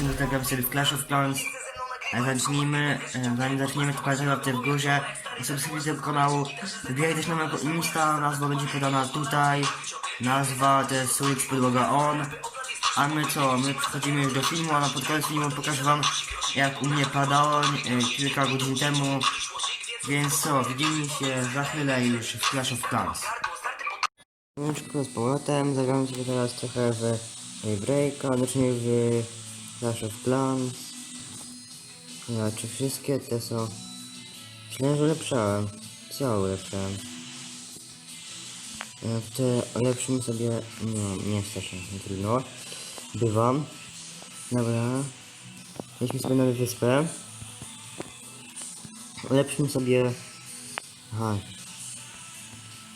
odcinku tutaj gramy sobie w Clash of Clans. E, Zacznijmy, e, zanim zaczniemy, to łapcie w górze, subskrypcję do kanału, wybieraj też na mojego Insta, nazwa będzie podana tutaj, nazwa to jest Switch podłoga on. A my co, my przechodzimy już do filmu, a na pod koniec filmu pokażę wam jak u mnie padało e, kilka godzin temu. Więc co, widzimy się za chwilę już w Clash of Clans. Łączko z powrotem, zagramy sobie teraz trochę w w Breaka, znaczy w Of Clans. Ja, czy wszystkie te są... Myślałem, że ulepszałem. Co ulepszałem? Te ulepszymy sobie... Nie, nie stać się, nie trudno. Bywam. Dobra. Weźmy sobie nową wyspę. Ulepszymy sobie... Aha.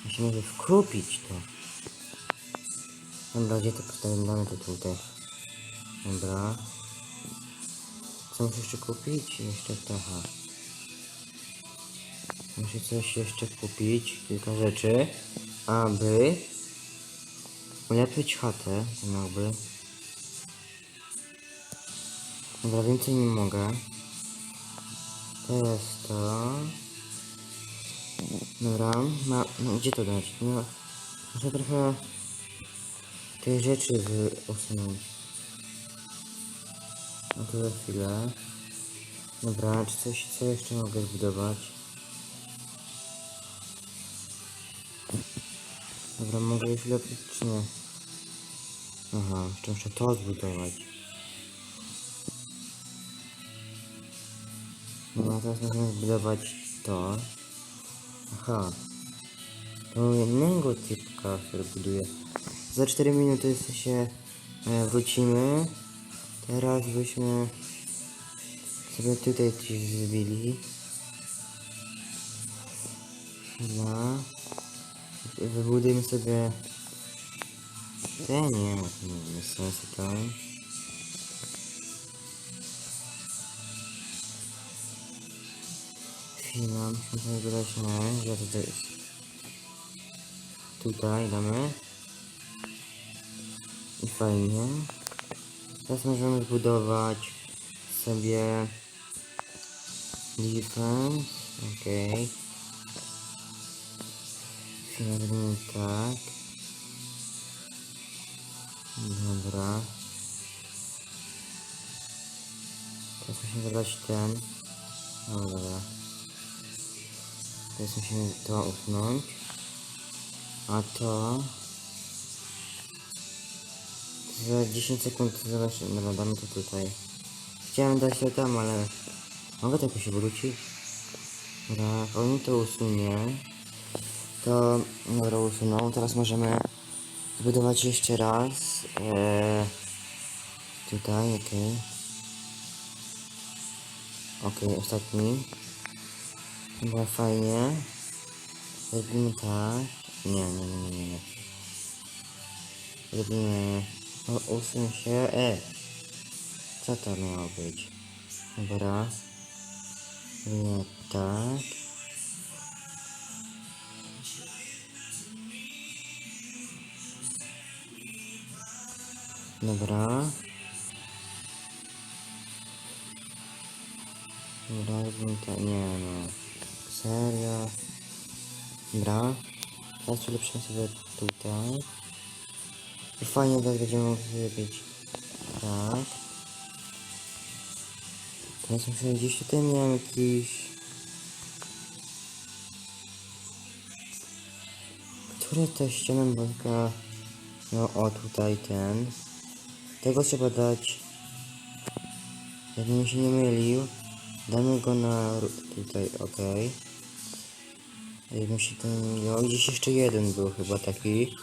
Musimy może wkupić to. Dobra, gdzie to postawię? Damy to tutaj. Dobra. Muszę jeszcze kupić? Jeszcze trochę. Muszę coś jeszcze kupić. Kilka rzeczy. Aby ulepszyć chatę. Jakby. Dobra, więcej nie mogę. To jest to. Dobra, ma, no, gdzie to dać? No, muszę trochę tych rzeczy usunąć. No to za chwilę. Dobra, czy coś, co jeszcze mogę zbudować? Dobra, mogę już lepiej, czy nie? Aha, jeszcze muszę to zbudować. No, teraz możemy zbudować to. Aha. To jednego typka, który buduje. Za 4 minuty się e, wrócimy. Teraz byśmy sobie tutaj coś zrobili. Chyba. Wybudujmy sobie... Te nie, nie, nie sensu tam. Chwila, musimy sobie dodać na, że to jest. Tutaj damy. I fajnie. Teraz możemy zbudować sobie defense. Okej. Okay. Tak. Dobra. Teraz musimy dodać ten. Dobra. Teraz musimy to usunąć. A to... Za 10 sekund zobaczymy, no to tutaj. Chciałem dać to tam, ale... Mogę to jakoś wrócić? Dobra, jak on to usunie. To... Dobra, usunął. Teraz możemy zbudować jeszcze raz. Eee, tutaj, okej. Okej, ostatni. Chyba fajnie. Zrobimy tak. Nie, nie, nie, nie, nie. Zrobimy... O, usuń się. E! Co to miało być? Dobra. Nie tak. Dobra. Dobra, robimy tak. Nie no. Serio. Dobra. Teraz ulepszymy sobie tutaj. I fajnie tak będziemy mogli zrobić. Tak. Teraz muszę gdzieś tutaj miałem jakiś... Które to ścianę banka... No o tutaj ten. Tego trzeba dać. Żebym się nie mylił. Damy go na tutaj, okej. Jakbym się ten miał. Gdzieś jeszcze jeden był chyba taki.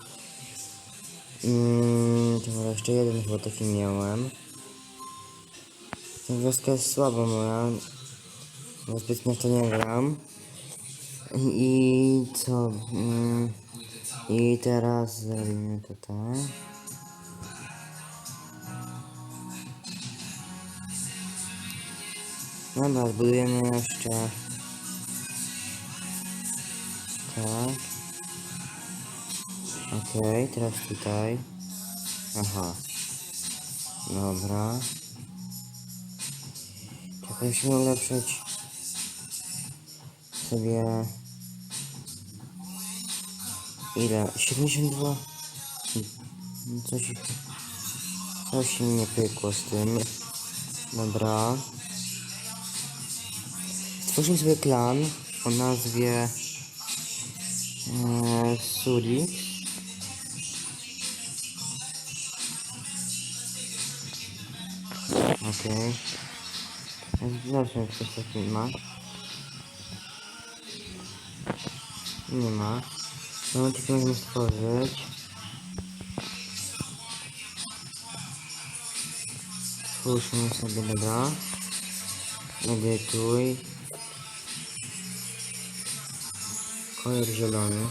Mm, to jeszcze jeden chyba taki miałem. Ta wioska jest słaba moja. Bo zbytnio to nie gram. I co? Mm, I teraz zrobimy to tak. Dobra, zbudujemy jeszcze. Tak. Okej, teraz tutaj. Aha. Dobra. Musimy ulepszyć sobie ile? 72? Coś, coś nie pykło z tym. Dobra. Stworzymy sobie klan o nazwie e, Suri. Okej. Zawsze jak ktoś taki ma. Nie ma. No tylko możemy stworzyć. Stwórzmy sobie, dobra. Edytuj. Kolor zielony.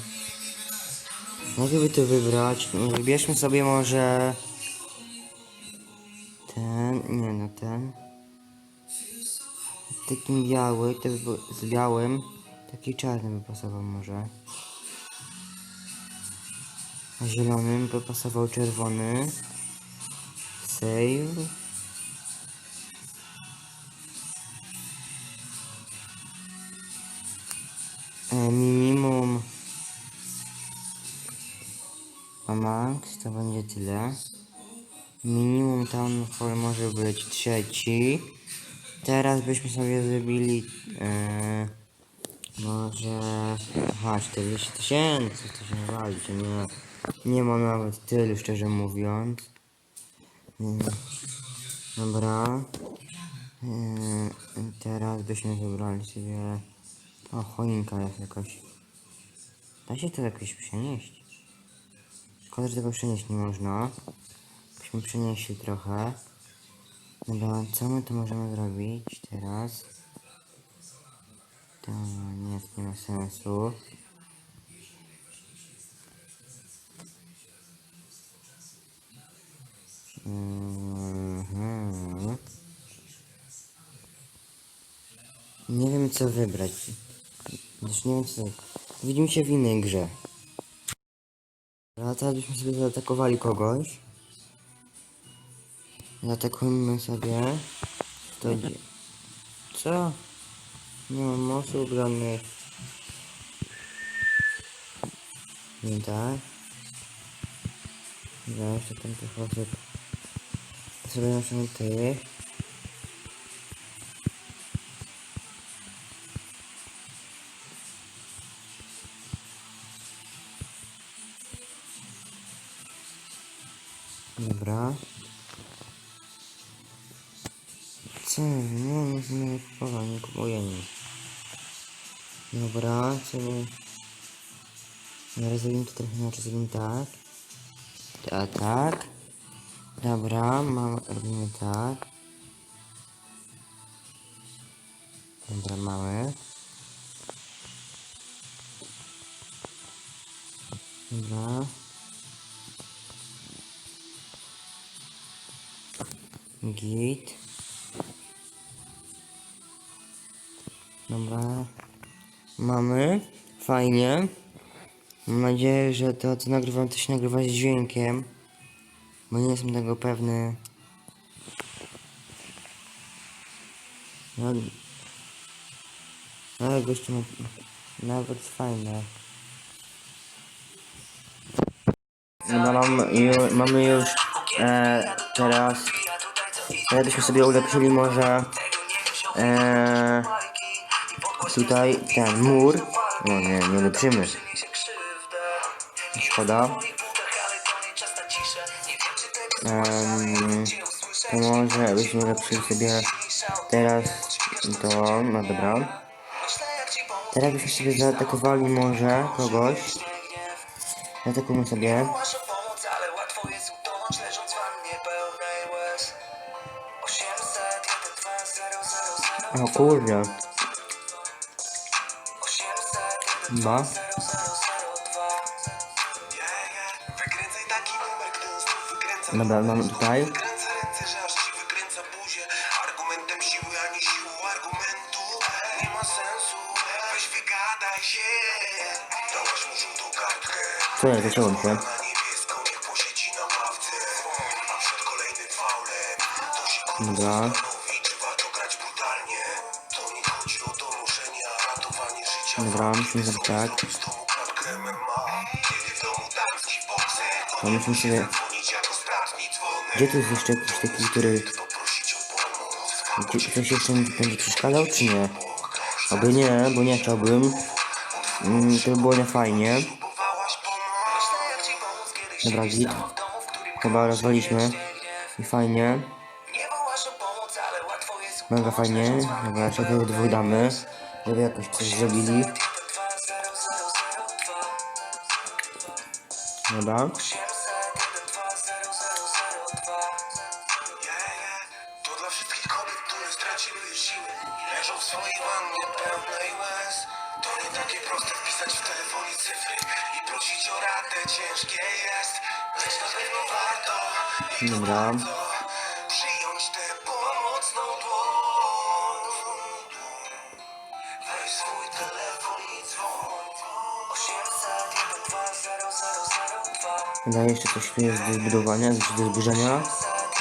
Najpierw by to wybrać. Wybierzmy sobie może Takim biały, był z białym. Taki czarny by pasował może. A zielonym by pasował czerwony. Save. E, minimum. A max to będzie tyle. Minimum hall może być trzeci. Teraz byśmy sobie zrobili e, może aha 40 tysięcy to się wali, to nie, nie ma nawet tylu szczerze mówiąc. Mm, Dobra. E, teraz byśmy wybrali sobie o choinka jest jakoś. Da się to jakoś przenieść. Szkoda, że tego przenieść nie można. Byśmy przenieśli trochę. Dobra, co my tu możemy zrobić teraz? To nie, nie ma sensu. Mhm. Nie wiem co wybrać. Też nie wiem co. Widzimy się w innej grze. A teraz byśmy sobie zaatakowali kogoś. Zaatakujmy sobie. To? Co? Nie mam osób żadnych. Nie tak. Dobra, jeszcze tam tych osób. To sobie naszą tych. Dobra, zrobimy to trochę inaczej, zrobimy tak. A tak. Dobra, mam, robimy tak. Dobra, mamy. Dobra. Git. Dobra. Mamy. Fajnie. Mam nadzieję, że to co nagrywam to się nagrywa z dźwiękiem. Bo nie jestem tego pewny. No, ale gościu nawet fajne. No mam, ju, mamy już e, teraz teraz byśmy sobie ulepszyli może e, tutaj ten mur. No nie, nie ulepszymy. Szkoda. Um, to może byśmy ulepszyli sobie teraz to, no dobra. Teraz byśmy sobie zaatakowali może kogoś. Zaatakujmy sobie. Masz pomoc, wykręca Dobra, mamy tutaj. Wykręca ręce, że aż ci domu damski bokser To musimy sobie... Gdzie tu jest jeszcze jakiś taki, który... Gdzie, ktoś jeszcze mi będzie przeszkadzał, czy nie? Oby nie, bo nie chciałbym. Mm, to by było niefajnie. Dobra, git. Chyba rozwaliśmy. I fajnie. Mega fajnie. Dobra, jeszcze dwóch damy. Żeby jakoś coś zrobili. Dobra. To dla wszystkich 801200002 Wydaje jeszcze coś tu jest do zbudowania, do zburzenia.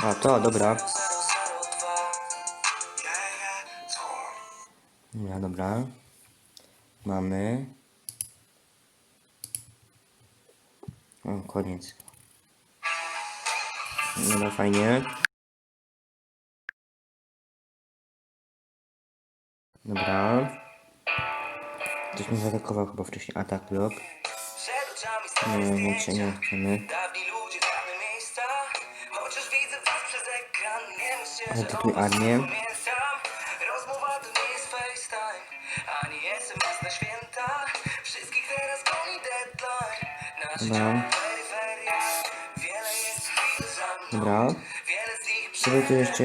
A to, dobra. Dobra, dobra. Mamy. O, koniec. Dobra, fajnie. Dobra. Ktoś mnie zaatakował chyba wcześniej. Atak blok. Nie, nie, nie, nie chcemy. Nie pamiętam. Rozmowa to nie jest FaceTime Ani SMS na święta. Wszystkich teraz goni deadline. Nasze Dobra. peryferia Wiele jest chwil za mną. Dobra. Wiele z nich Sobie tu jeszcze...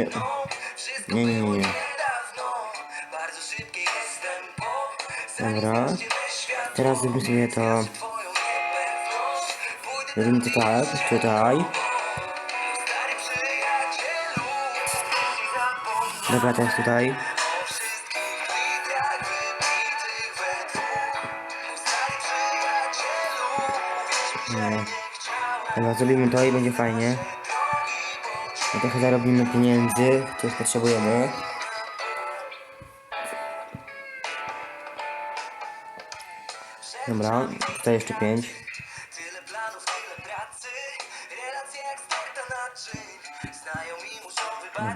Nie, nie, nie, Bardzo szybkie Dobra. Teraz zrobimy sobie to... twoją niepewność Pójdę Robimy to tak, tutaj. Dobra, teraz tutaj. Dobra, zrobimy to i będzie fajnie. No trochę zarobimy pieniędzy, których potrzebujemy. Dobra, tutaj jeszcze pięć.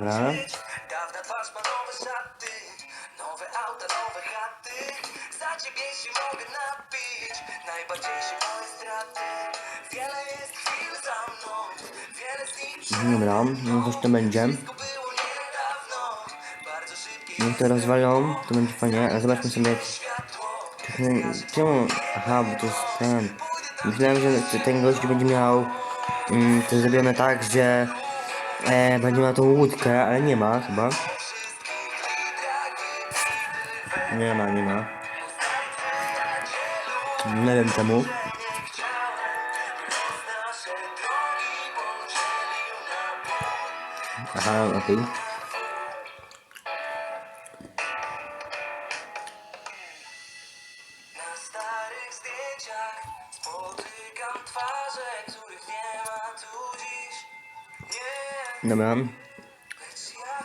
Dobra. dawna twarz ma nowe szaty, nowe auta, nowe chaty. Za ciebie się mogę napić, najbardziejsze moje straty. Wiele jest chwil za mną, wiele z nich Dobra, no coś to będzie. szybkie Jak to rozwalą, to będzie fajnie, ale zobaczmy sobie... Czemu? Aha, bo to jest ten... Myślałem, że ten gość będzie miał... Mm, to zrobione tak, że... E, będzie miał tą łódkę, ale nie ma chyba. Nie ma, nie ma. Nie wiem czemu. Aha, okej. Zdjęciach spotykam twarze, których nie ma tu dziś. Dobra.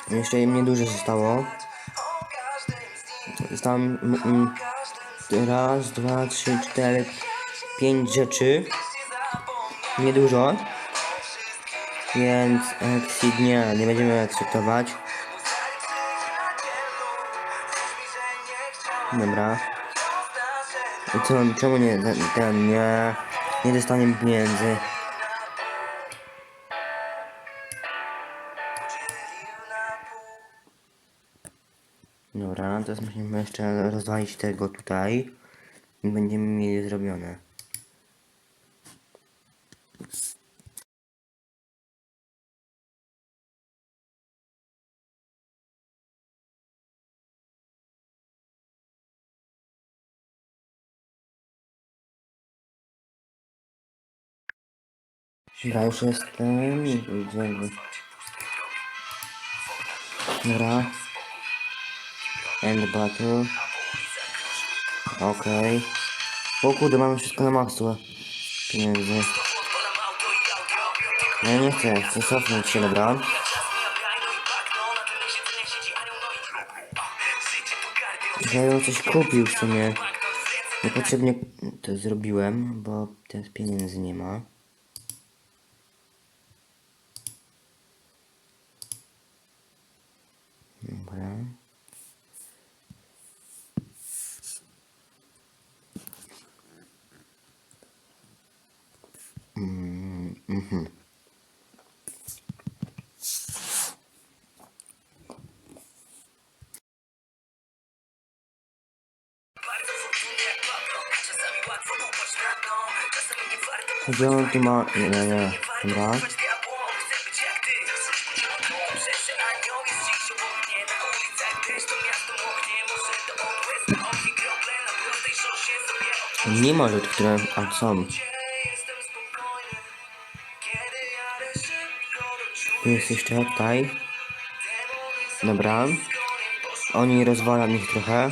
Jeszcze niedużo zostało. Zostało raz, dwa, trzy, cztery, pięć rzeczy. Niedużo. Więc exit nie, nie będziemy akceptować. Dobra. I co, czemu nie, ten nie, nie dostaniemy pieniędzy? Dobra, teraz musimy jeszcze rozwalić tego tutaj. I będziemy mieli zrobione. Dobra, już jestem. Dobra. End battle. Okej. O kurde, mamy wszystko na maksu. Pieniędzy. No ja nie chcę, chcę cofnąć się, dobra. Ja ją coś kupił w sumie. Niepotrzebnie to zrobiłem, bo teraz pieniędzy nie ma. Dobra. Mm, mhm. Gdzie on tu ma... Nie, nie, nie. Dobra. Nie ma rzeczy, które... A. Tu jest jeszcze tutaj. Dobra. Oni rozwalam ich trochę.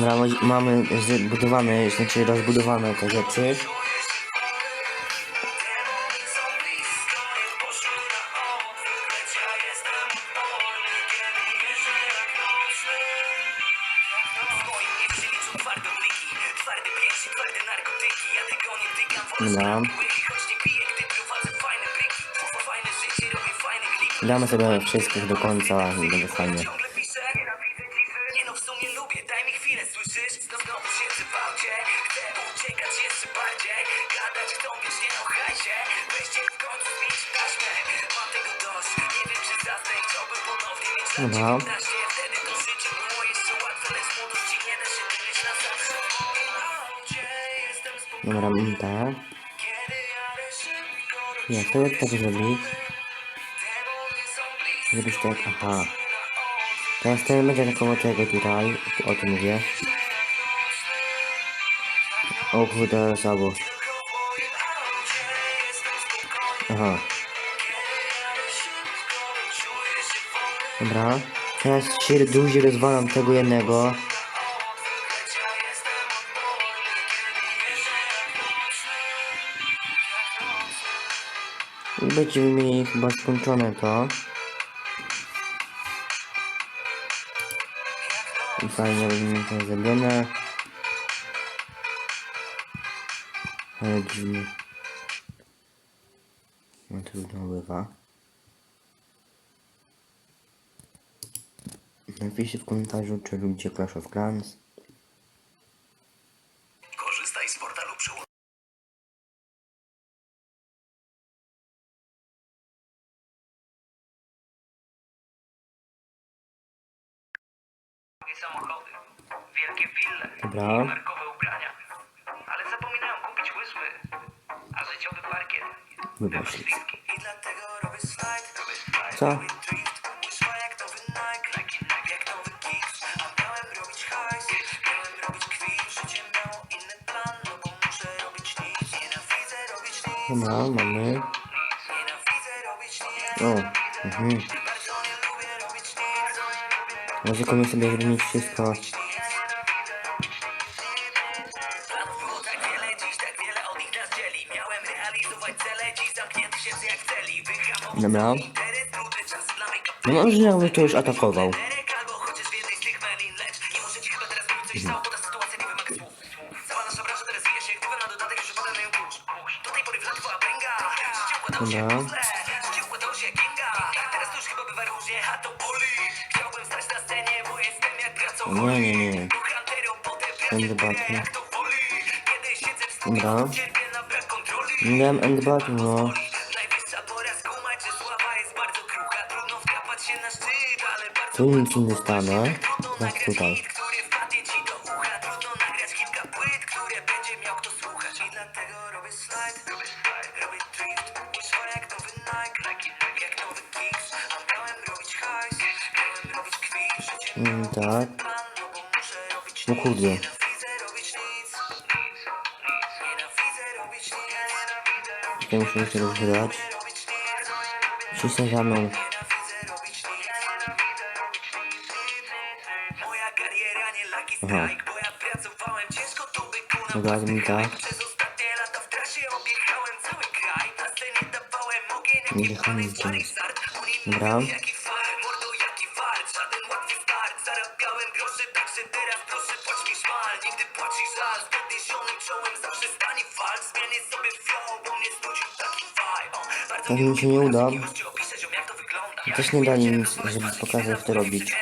Dobra, ma- mamy zbudowane, znaczy rozbudowane te rzeczy. Dobra. Damy sobie wszystkich do końca i będzie fajnie. Spokojny Dobra, mm, tak. Nie, to jak tak zrobić? Zrobić tak, aha. Teraz ten będzie koło tego tutaj, o tym mówię. O kurde, słabo. Aha. Dobra. Teraz się duży rozwalam tego jednego. I będziemy mieli chyba skończone to. I fajnie będziemy to zrobione. Ale dziwnie. No trudno bywa. Napiszcie w komentarzu, czy lubicie Clash of Clans. Korzystaj z portalu przyłączonego samochody, wielkie wille Dobra. i markowe ubrania. Ale zapominają kupić łysły, a życiowy parkiet Wybacz. I dlatego robię slajd, robię slajd, Co? robię realizować cele, dziś zamknięty się jak celi. Wyhamowy Dobra. No mam, że jakby to już atakował. Derek Dobra. Nie, nie, nie. End button. Dobra. Nie dałem end no. Tu nic nie dostanę. Teraz tutaj. Nie lucky strike, bo ja pracowałem ciężko tu by kunął Dobra, mi tak. Przez ostatnie lata w Tak mi się nie uda. Wygląda. Też nie dali nic, żeby pokazać jak to robić.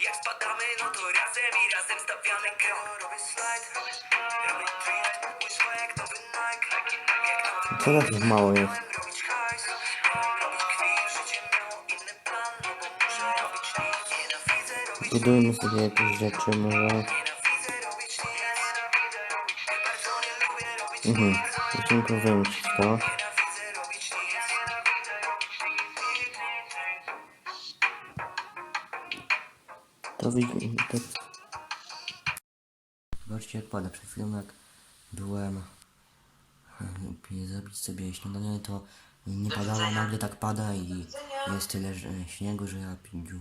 Jest spadamy, no to razem i razem Budujmy sobie jakieś rzeczy może. Mhm. nic Musimy powiedzieć to. Widzimy. To... Zobaczcie jak pada. Przed chwilą jak byłem e, zrobić sobie śniadanie to nie padało, nagle tak pada i jest tyle śniegu, że ja pindziu,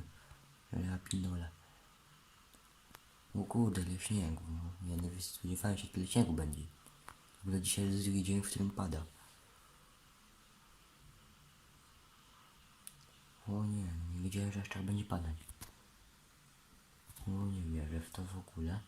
że ja pindole. O kurde, ile śniegu. No, ja nie spodziewałem się tyle śniegu będzie. W ogóle dzisiaj jest drugi dzień, w którym pada. O nie, nie wiedziałem, że jeszcze tak będzie padać. O nie wierzę w to w ogóle.